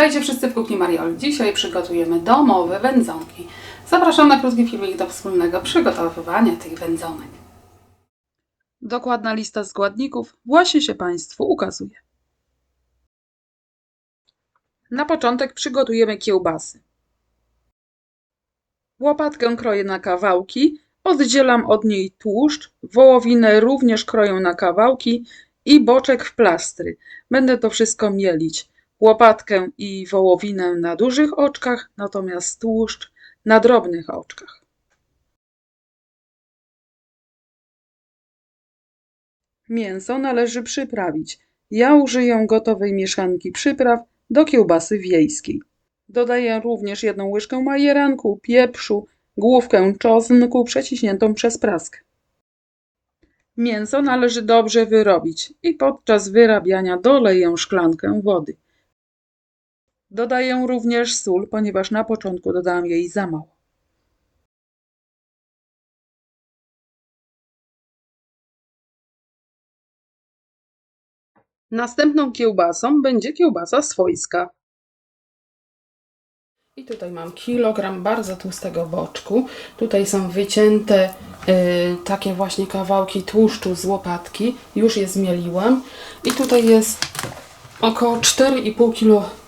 Witajcie wszyscy w kuchni Marioli. Dzisiaj przygotujemy domowe wędzonki. Zapraszam na krótki filmik do wspólnego przygotowywania tych wędzonek. Dokładna lista składników właśnie się Państwu ukazuje. Na początek przygotujemy kiełbasy. Łopatkę kroję na kawałki, oddzielam od niej tłuszcz, wołowinę również kroję na kawałki i boczek w plastry. Będę to wszystko mielić. Łopatkę i wołowinę na dużych oczkach, natomiast tłuszcz na drobnych oczkach. Mięso należy przyprawić. Ja użyję gotowej mieszanki przypraw do kiełbasy wiejskiej. Dodaję również jedną łyżkę majeranku, pieprzu, główkę czosnku przeciśniętą przez praskę. Mięso należy dobrze wyrobić i podczas wyrabiania doleję szklankę wody. Dodaję również sól, ponieważ na początku dodałam jej za mało. Następną kiełbasą będzie kiełbasa swojska. I tutaj mam kilogram bardzo tłustego boczku. Tutaj są wycięte y, takie właśnie kawałki tłuszczu z łopatki. Już je zmieliłam. I tutaj jest około 4,5 kg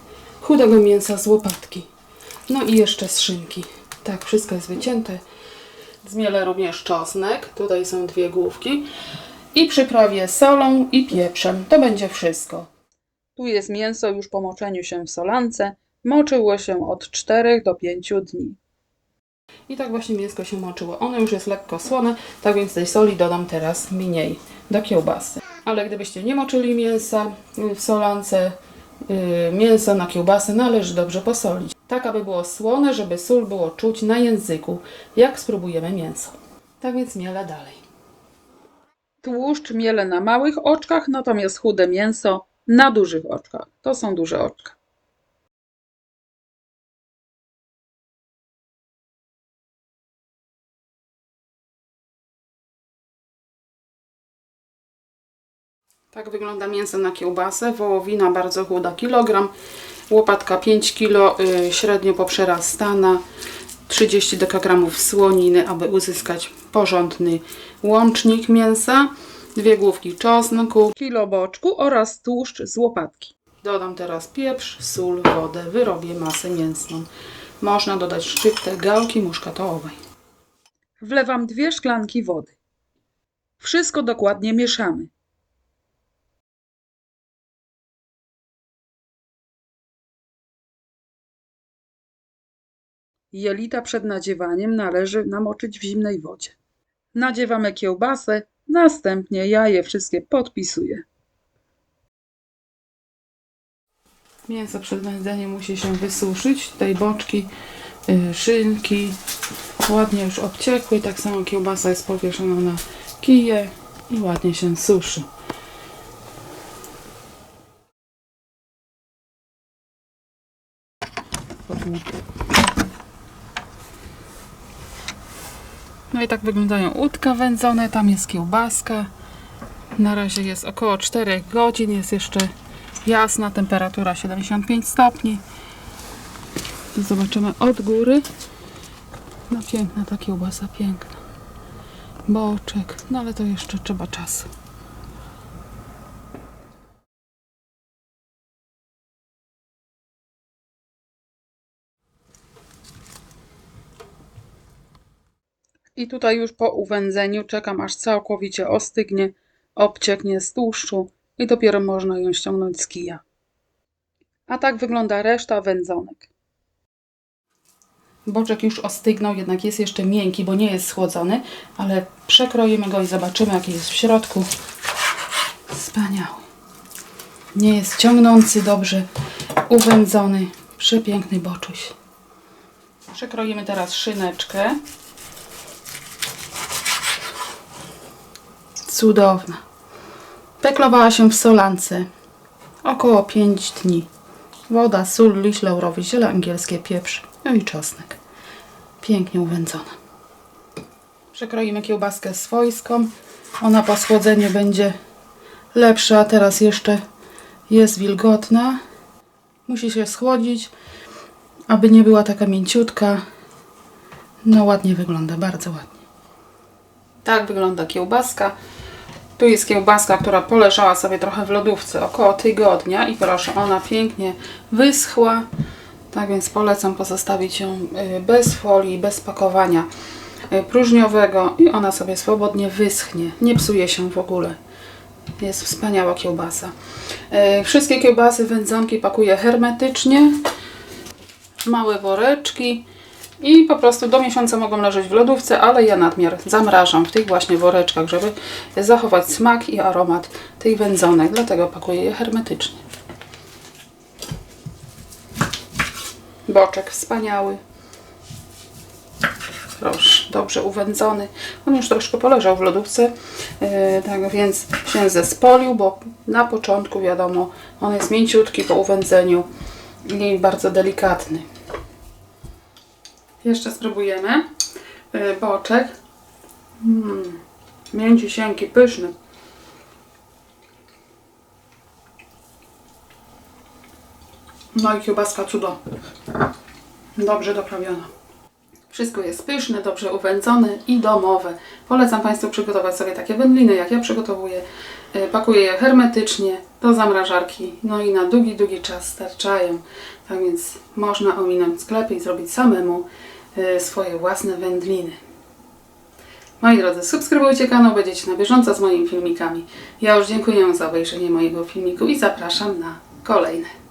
chudego mięsa z łopatki. No i jeszcze z szynki. Tak, wszystko jest wycięte. Zmielę również czosnek. Tutaj są dwie główki. I przyprawię solą i pieprzem. To będzie wszystko. Tu jest mięso już po moczeniu się w solance. Moczyło się od 4 do 5 dni. I tak właśnie mięsko się moczyło. Ono już jest lekko słone, tak więc tej soli dodam teraz mniej do kiełbasy. Ale gdybyście nie moczyli mięsa w solance, mięso na kiełbasę należy dobrze posolić. Tak, aby było słone, żeby sól było czuć na języku, jak spróbujemy mięso. Tak więc mielę dalej. Tłuszcz mielę na małych oczkach, natomiast chude mięso na dużych oczkach. To są duże oczka. Tak wygląda mięso na kiełbasę. Wołowina bardzo chuda, kilogram. Łopatka 5 kg, y, średnio poprzerastana. 30 dekagramów słoniny, aby uzyskać porządny łącznik mięsa. Dwie główki czosnku, kilo boczku oraz tłuszcz z łopatki. Dodam teraz pieprz, sól, wodę. Wyrobię masę mięsną. Można dodać szczyptę gałki muszkatołowej. Wlewam dwie szklanki wody. Wszystko dokładnie mieszamy. Jelita przed nadziewaniem należy namoczyć w zimnej wodzie. Nadziewamy kiełbasę, następnie ja je wszystkie podpisuję. Mięso przed wędzeniem musi się wysuszyć. Tutaj boczki, yy, szynki ładnie już obciekły. Tak samo kiełbasa jest powieszona na kije i ładnie się suszy. No i tak wyglądają łódka wędzone, tam jest kiełbaska. Na razie jest około 4 godzin, jest jeszcze jasna, temperatura 75 stopni. Zobaczymy od góry. No piękna ta kiełbasa, piękna. Boczek, no ale to jeszcze trzeba czasu. I tutaj już po uwędzeniu czekam aż całkowicie ostygnie, obcieknie z tłuszczu i dopiero można ją ściągnąć z kija. A tak wygląda reszta wędzonek. Boczek już ostygnął, jednak jest jeszcze miękki, bo nie jest schłodzony, ale przekroimy go i zobaczymy, jaki jest w środku. Wspaniały. Nie jest ciągnący, dobrze uwędzony, przepiękny boczuś. Przekroimy teraz szyneczkę. Cudowna. Peklowała się w solance. Około 5 dni. Woda, sól, liść laurowy, ziele angielskie, pieprz, no i czosnek. Pięknie uwędzona. Przekroimy kiełbaskę swojską. Ona po schłodzeniu będzie lepsza, a teraz jeszcze jest wilgotna. Musi się schłodzić, aby nie była taka mięciutka. No ładnie wygląda, bardzo ładnie. Tak wygląda kiełbaska. Tu jest kiełbaska, która poleżała sobie trochę w lodówce około tygodnia i proszę, ona pięknie wyschła. Tak więc polecam pozostawić ją y, bez folii, bez pakowania y, próżniowego i ona sobie swobodnie wyschnie. Nie psuje się w ogóle. Jest wspaniała kiełbasa. Y, Wszystkie kiełbasy, wędzonki pakuję hermetycznie. Małe woreczki. I po prostu do miesiąca mogą leżeć w lodówce, ale ja nadmiar zamrażam w tych właśnie woreczkach, żeby zachować smak i aromat tych wędzonek. Dlatego pakuję je hermetycznie. Boczek wspaniały. Proszę, dobrze uwędzony. On już troszkę poleżał w lodówce, yy, tak więc się zespolił, bo na początku wiadomo, on jest mięciutki po uwędzeniu i bardzo delikatny. Jeszcze spróbujemy yy, boczek. Mm, mięciusieńki, pyszny. No i kiełbaska cudo. Dobrze doprawiona. Wszystko jest pyszne, dobrze uwędzone i domowe. Polecam Państwu przygotować sobie takie wędliny, jak ja przygotowuję. E, Pakuję je hermetycznie do zamrażarki, no i na długi, długi czas starczają. Tak więc można ominąć sklepy i zrobić samemu e, swoje własne wędliny. Moi drodzy, subskrybujcie kanał, będziecie na bieżąco z moimi filmikami. Ja już dziękuję za obejrzenie mojego filmiku i zapraszam na kolejne.